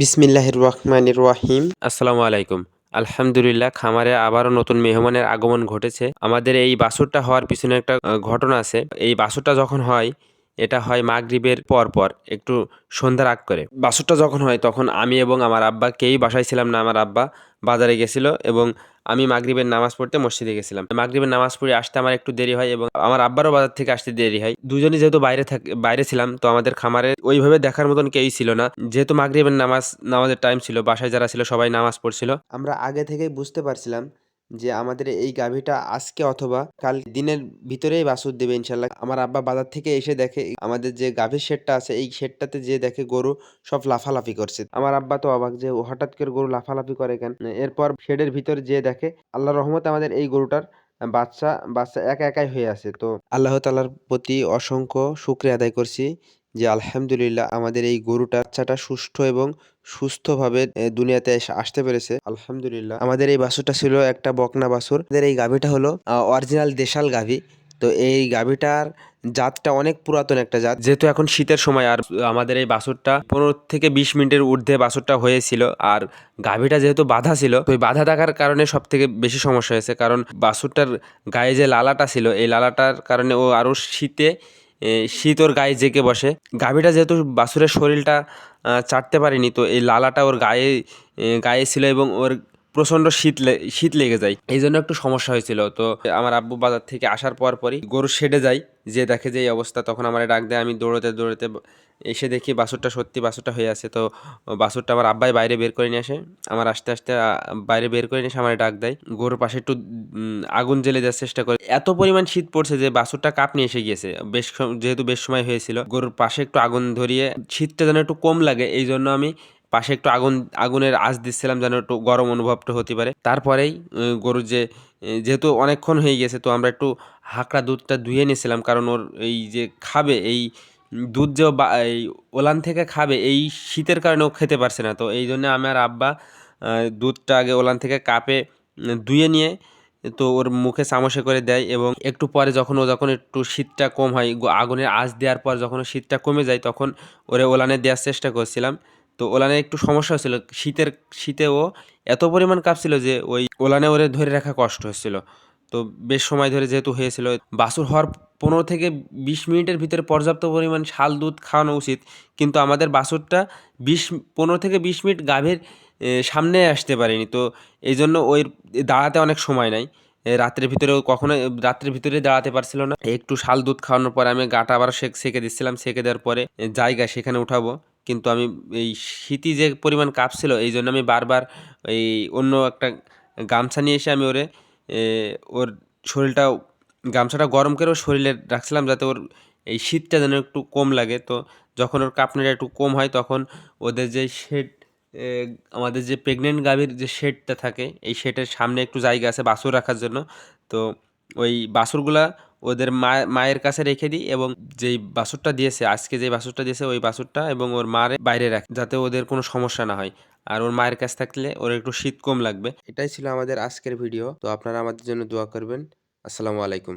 বিসমিল্লাহির রহমানির রহিম। আসসালামু আলাইকুম। আলহামদুলিল্লাহ, খামারে আবারও নতুন মেহমানের আগমন ঘটেছে। আমাদের এই বাসুরটা হওয়ার পিছনে একটা ঘটনা আছে। এই বাসুরটা যখন হয় এটা হয় মাগরিবের পর পর, একটু সন্ধ্যার আগ করে। বাছুরটা যখন হয় তখন আমি এবং আমার আব্বা, কেউই বাসায় ছিলাম না আমার আব্বা, বাজারে গেছিল এবং আমি মাগরিবের নামাজ পড়তে মসজিদে গেছিলাম। মাগরিবের নামাজ পড়ে আসতে আমার একটু দেরি হয় এবং আমার আব্বারও বাজার থেকে আসতে দেরি হয়। দুজনই যেহেতু বাইরে থাক, বাইরে ছিলাম, তো আমাদের খামারে ওইভাবে দেখার মতন কেউই ছিল না। যেহেতু মাগরিবের নামাজ, নামাজের টাইম ছিল, বাসায় যারা ছিল সবাই নামাজ পড়ছিল। আমরা আগে থেকেই বুঝতে পারছিলাম যে আমাদের এই গাভীটা আজকে অথবা কাল দিনের ভিতরেই বাছুর দেবে ইনশাল্লাহ। আমার আব্বা বাজার থেকে এসে দেখে আমাদের যে গাভীর শেডটা আছে, এই শেডটাতে যে দেখে গরু সব লাফালাফি করছে। আমার আব্বা তো অবাক যে হঠাৎ করে গরু লাফালাফি করে কেন? এরপর শেডের ভিতর যে দেখে আল্লাহ রহমতে আমাদের এই গরুটার বাচ্চা বাচ্চা একা একাই হয়ে আছে। তো আল্লাহ তালার প্রতি অসংখ্য শুক্রিয়া আদায় করছি। যে আলহামদুলিল্লাহ আমাদের এই গরুটা বাচ্চাটা সুষ্ঠু এবং সুস্থভাবে দুনিয়াতে এসে আসতে পেরেছে। আলহামদুলিল্লাহ। আমাদের এই বাছুরটা ছিল একটা বকনা বাছুর। আমাদের এই গাভীটা হলো অরিজিনাল দেশাল গাভী। তো এই গাভীটার জাতটা অনেক পুরাতন একটা জাত। যেহেতু এখন শীতের সময় আর আমাদের এই বাসুরটা পনেরো থেকে বিশ মিনিটের ঊর্ধ্বে বাসুরটা হয়েছিল আর গাভীটা যেহেতু বাধা ছিল, তো বাধা থাকার কারণে সব থেকে বেশি সমস্যা হয়েছে। কারণ বাসুরটার গায়ে যে লালাটা ছিল, এই লালাটার কারণে ও আরও শীতে শীত ওর গায়ে জেঁকে বসে। গাভীটা যেহেতু বাছুরের শরীরটা চাটতে পারেনি, তো এই লালাটা ওর গায়ে গায়ে ছিল এবং ওর প্রচণ্ড শীত শীত লেগে যায়। এই জন্য একটু সমস্যা হয়েছিল। তো আমার আব্বু বাজার থেকে আসার পর পরই গরু শেডে যায় যে দেখে যে এই অবস্থা, তখন আমার ডাক দেয়, আমি দৌড়তে দৌড়তে এসে দেখি বাসুরটা সত্যি বাসুরটা হয়ে আছে। তো বাছুরটা আমার আব্বাই বাইরে বের করে নিয়ে আসে। আমার আস্তে আস্তে বাইরে বের করে নিয়ে এসে আমার ডাক দেয়। গরুর পাশে একটু আগুন জ্বেলে দেওয়ার চেষ্টা করে। এত পরিমাণ শীত পড়ছে যে বাছুরটা নিয়ে এসে গিয়েছে। বেশ যেহেতু বেশ সময় হয়েছিল, গরুর পাশে একটু আগুন ধরিয়ে শীতটা যেন একটু কম লাগে, এই জন্য আমি পাশে একটু আগুন, আগুনের আঁচ দিচ্ছিলাম যেন একটু গরম অনুভবটা হতে পারে। তারপরেই গরুর যে যেহেতু অনেকক্ষণ হয়ে গেছে তো আমরা একটু হাঁকড়া দুধটা ধুয়ে নিয়েছিলাম, কারণ ওর এই যে খাবে, এই দুধ যে এই ওলান থেকে খাবে, এই শীতের কারণে ও খেতে পারছে না। তো এই জন্য আমার আব্বা দুধটা আগে ওলান থেকে কাপে ধুয়ে নিয়ে, তো ওর মুখে চামচে করে দেয় এবং একটু পরে যখন ও যখন একটু শীতটা কম হয় আগুনের আঁচ দেওয়ার পর যখন শীতটা কমে যায়, তখন ওরে ওলানে দেওয়ার চেষ্টা করছিলাম। তো ওলানে একটু সমস্যা হচ্ছিল শীতের, শীতে ও এত পরিমাণ কাঁপছিল যে ওই ওলানে ওরে ধরে রাখা কষ্ট হচ্ছিল। তো বেশ সময় ধরে যেহেতু হয়েছিল বাছুর হওয়ার পনেরো থেকে বিশ মিনিটের ভিতরে পর্যাপ্ত পরিমাণ শাল, দুধ খাওয়ানো উচিত। কিন্তু আমাদের বাসুরটা বিশ, পনেরো থেকে বিশ মিনিট গাভীর সামনে আসতে পারেনি। তো এই জন্য ওই দাঁড়াতে অনেক সময় নাই। রাত্রের ভিতরেও কখনো রাত্রের ভিতরে দাঁড়াতে পারছিল না। একটু শাল, দুধ খাওয়ানোর পরে আমি গাটা আবার সেক দিচ্ছিলাম। সেঁকে দেওয়ার পরে জায়গা সেখানে উঠাবো। কিন্তু আমি এই শীতই যে পরিমাণ কাঁপছিল, এই জন্য আমি বারবার এই অন্য একটা গামছা নিয়ে এসে আমি ওরে ওর শরীরটা, গামছাটা গরম করে ওর শরীরে রাখছিলাম যাতে ওর এই শীতটা যেন একটু কম লাগে। তো যখন ওর কাঁপনিটা একটু কম হয় তখন ওদের যে শেড আমাদের যে প্রেগনেন্ট গাভীর যে শেডটা থাকে, এই শেডের সামনে একটু জায়গা আছে বাছুর রাখার জন্য। তো ওই বাছুরগুলা ওদের মা- মায়ের কাছে রেখে দিই এবং যেই বাছুরটা দিয়েছে, আজকে যে বাছুরটা দিয়েছে ওই বাছুরটা এবং ওর মার বাইরে রাখে, যাতে ওদের কোনো সমস্যা না হয়। আর ওর মায়ের কাছ থাকলে ওর একটু শীত কম লাগবে। এটাই ছিল আমাদের আজকের ভিডিও। তো আপনারা আমাদের জন্য দোয়া করবেন। আসসালামু আলাইকুম।